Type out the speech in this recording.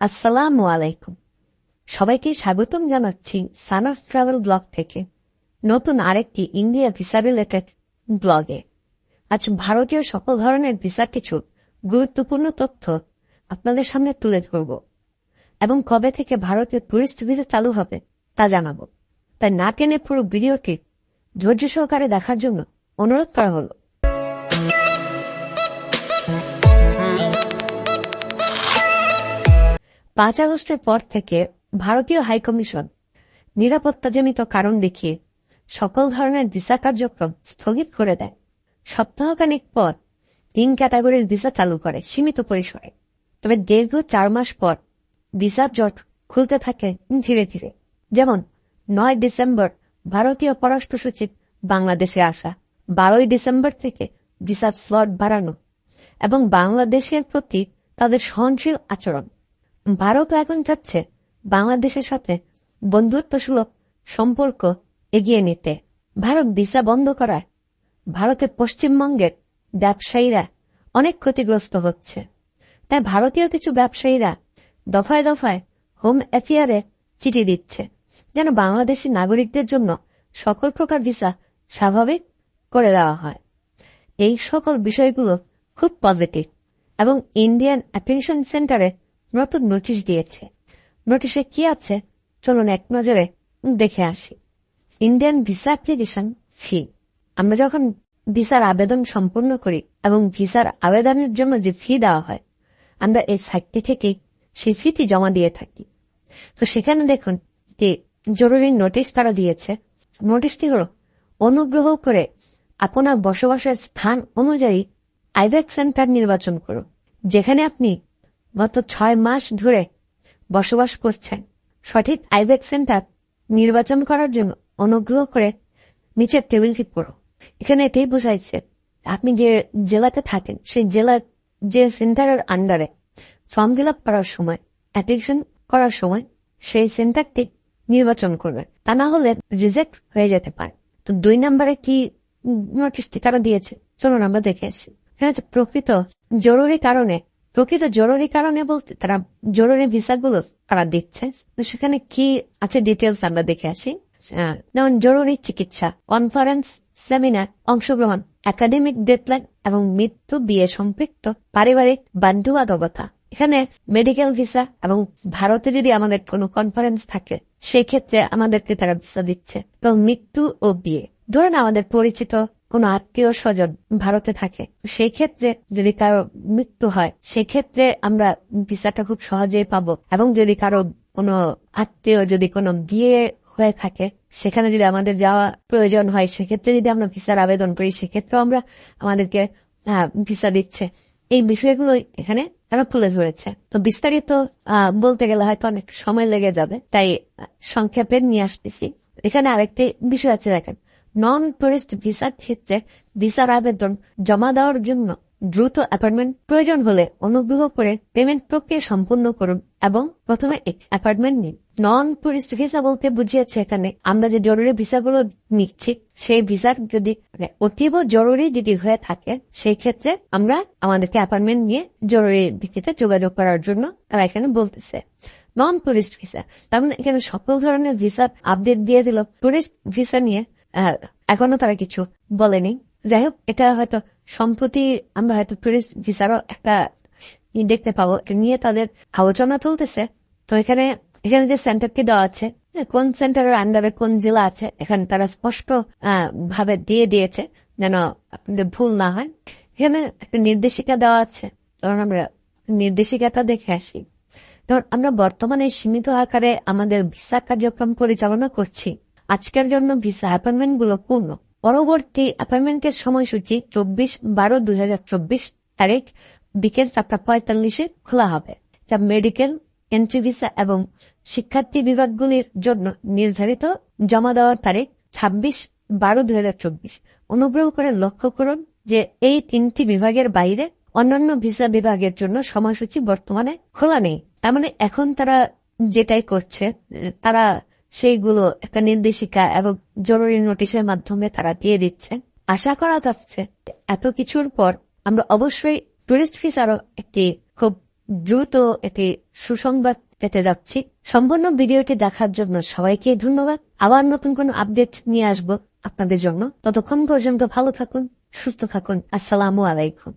আসসালামু আলাইকুম। সবাইকে স্বাগতম জানাচ্ছি সান অফ ট্রাভেল ব্লগ থেকে। নতুন আরেকটি ইন্ডিয়া ভিসা রিলেটেড ব্লগে। আজ ভারতীয় সকল ধরনের ভিসার কিছু গুরুত্বপূর্ণ তথ্য আপনাদের সামনে তুলে ধরব এবং কবে থেকে ভারতীয় টুরিস্ট ভিসা চালু হবে তা জানাব। তাই না টেনে পুরো ভিডিওটি ধৈর্য সহকারে দেখার জন্য অনুরোধ করা হলো। পাঁচ আগস্টের পর থেকে ভারতীয় হাইকমিশন নিরাপত্তাজনিত কারণ দেখিয়ে সকল ধরনের ভিসা কার্যক্রম স্থগিত করে দেয়। সপ্তাহখানেক পর তিন ক্যাটাগরির ভিসা চালু করে সীমিত পরিসরে। তবে দীর্ঘ চার মাস পর ভিসা জট খুলতে থাকে ধীরে ধীরে। যেমন, নয় ডিসেম্বর ভারতীয় পররাষ্ট্র সচিব বাংলাদেশে আসা, বারোই ডিসেম্বর থেকে ভিসা স্লট বাড়ানো এবং বাংলাদেশের প্রতি তাদের সহনশীল আচরণ। ভারত এখন চাচ্ছে বাংলাদেশের সাথে বন্ধুত্বসুলভ সম্পর্ক এগিয়ে নিতে। ভারত ভিসা বন্ধ করায় ভারতের পশ্চিমবঙ্গের ব্যবসায়ীরা অনেক ক্ষতিগ্রস্ত হচ্ছে। তাই ভারতীয় কিছু ব্যবসায়ীরা দফায় দফায় হোম অ্যাফেয়ারে চিঠি দিচ্ছে, যেন বাংলাদেশি নাগরিকদের জন্য সকল প্রকার ভিসা স্বাভাবিক করে দেওয়া হয়। এই সকল বিষয়গুলো খুব পজিটিভ এবং ইন্ডিয়ান অ্যাপ্রিসিয়েশন সেন্টারে নতুন নোটিশ দিয়েছে। নোটিশে কি আছে? চলুন এক নজরে দেখে আসি। ইন্ডিয়ান ভিসা অ্যাপ্লিকেশন ফি আমরা যখন ভিসার আবেদন সম্পূর্ণ করি এবং ভিসার আবেদনের জন্য যে ফি দেওয়া হয়, আমরা এই সাইটটি থেকে সেই ফিটি জমা দিয়ে থাকি। তো সেখানে দেখুন যে জরুরি নোটিশ তারা দিয়েছে। নোটিশটি হল অনুগ্রহ করে আপনার বসবাসের স্থান অনুযায়ী আইভ্যাক সেন্টার নির্বাচন করুন, যেখানে আপনি গত ছয় মাস ধরে বসবাস করছেন। সঠিক আইভ্যাক সেন্টার নির্বাচন করার জন্য অনুগ্রহ করে নিচের টেবিলটি পড়ো। এখানে এটাই বোঝাইছে, আপনি যে জেলাতে থাকেন, সেই জেলার যে সেন্টারের আন্ডারে ফর্ম ফিল করার সময় অ্যাপ্লিকেশন করার সময় সেই সেন্টারটি নির্বাচন করবেন। তা না হলে রিজেক্ট হয়ে যেতে পারে। তো দুই নম্বরে কি নোটিশটি তারা দিয়েছে? চলুন আমরা দেখে আসি। প্রকৃত জরুরি কারণে প্রকৃত জরুরি কারণে বলতে, তারা জরুরি ভিসাগুলো তারা দিচ্ছে। সেখানে কি আছে ডিটেলস আমরা দেখে আসি। যেমন জরুরি চিকিৎসা কনফারেন্স সেমিনার অংশগ্রহণ একাডেমিক ডেডলাইন এবং মৃত্যু বিয়ে সম্পৃক্ত পারিবারিক বান্ধবাধবতা এখানে মেডিকেল ভিসা এবং ভারতে যদি আমাদের কোনো কনফারেন্স থাকে, সেই ক্ষেত্রে আমাদেরকে তারা ভিসা দিচ্ছে এবং মৃত্যু ও বিয়ে। ধরেন আমাদের পরিচিত কোনো আত্মীয় স্বজন ভারতে থাকে, সেই ক্ষেত্রে যদি কারও মৃত্যু হয় সেক্ষেত্রে আমরা ভিসাটা খুব সহজেই পাবো। এবং যদি কারও কোনো আত্মীয় যদি কোনো বিয়ে হয়ে থাকে, সেখানে যদি আমাদের যাওয়া প্রয়োজন হয়, সেক্ষেত্রে যদি আমরা ভিসার আবেদন করি, সেক্ষেত্রেও আমরা আমাদেরকে ভিসা দিচ্ছে। এই বিষয়গুলো এখানে তারা তুলে ধরেছে। তো বিস্তারিত বলতে গেলে হয়তো অনেক সময় লেগে যাবে, তাই সংক্ষেপে নিয়ে আসতেছি। এখানে আরেকটি বিষয় আছে, দেখেন। নন টুরিস্ট ভিসার ক্ষেত্রে ভিসার আবেদন জমা দেওয়ার জন্য দ্রুত অ্যাপার্টমেন্ট প্রয়োজন হলে অনুগ্রহ করে পেমেন্ট প্রক্রিয়া সম্পূর্ণ করুন, এবং প্রথমে এক অ্যাপার্টমেন্ট নিন। নন টুরিস্ট ভিসা বলতে বুঝিয়েছে এখানে, আমরা যে জরুরি ভিসাগুলো নিচ্ছি, সেই ভিসার যদি মানে অতীব জরুরি যদি হয়ে থাকে, সেই ক্ষেত্রে আমরা আমাদেরকে অ্যাপার্টমেন্ট নিয়ে জরুরি ভিত্তিতে যোগাযোগ করার জন্য তারা এখানে বলতেছে। নন টুরিস্ট ভিসা তার মানে এখানে সকল ধরনের ভিসার আপডেট দিয়ে দিল। টুরিস্ট ভিসা নিয়ে এখনও তারা কিছু বলেনি। যাই হোক এটা হয়তো সম্প্রতি আমরা হয়তো টুরিস্ট ভিসারও একটা দেখতে পাবো। এটা নিয়ে তাদের আলোচনা চলতেছে। তো এখানে এখানে যে সেন্টারটি দেওয়া আছে কোন সেন্টারের আন্ডারে কোন জেলা আছে, এখানে তারা স্পষ্ট ভাবে দিয়ে দিয়েছে যেন আপনাদের ভুল না হয়। এখানে একটা নির্দেশিকা দেওয়া আছে। ধরুন আমরা নির্দেশিকাটা দেখে আসি। ধর আমরা বর্তমানে সীমিত আকারে আমাদের ভিসা কার্যক্রম পরিচালনা করছি। আজকের জন্য ভিসা অ্যাপয়েন্টমেন্টগুলো পূর্ণ। পরবর্তী অ্যাপয়েন্টমেন্টের সময়সূচি চব্বিশ বারো দুই হাজার চব্বিশ তারিখ, বিকেল চারটা পঁয়তাল্লিশে খোলা হবে, যা মেডিকেল, এন্ট্রি ভিসা এবং শিক্ষার্থী বিভাগগুলির জন্য নির্ধারিত জমা দেওয়ার তারিখ ছাব্বিশ বারো দুই অনুগ্রহ করে লক্ষ্য করুন যে এই তিনটি বিভাগের বাইরে অন্যান্য ভিসা বিভাগের জন্য সময়সূচি বর্তমানে খোলা নেই। তার মানে এখন তারা যেটাই করছে, তারা সেইগুলো একটা নির্দেশিকা এবং জরুরি নোটিশের মাধ্যমে তারা দিয়ে দিচ্ছে। আশা করা যাচ্ছে এত কিছুর পর আমরা অবশ্যই টুরিস্ট ভিসারও একটি খুব দ্রুত একটি সুসংবাদ পেতে যাচ্ছি। সম্পূর্ণ ভিডিওটি দেখার জন্য সবাইকে ধন্যবাদ। আবার নতুন কোনো আপডেট নিয়ে আসব আপনাদের জন্য। ততক্ষণ পর্যন্ত ভালো থাকুন, সুস্থ থাকুন। আসসালামু আলাইকুম।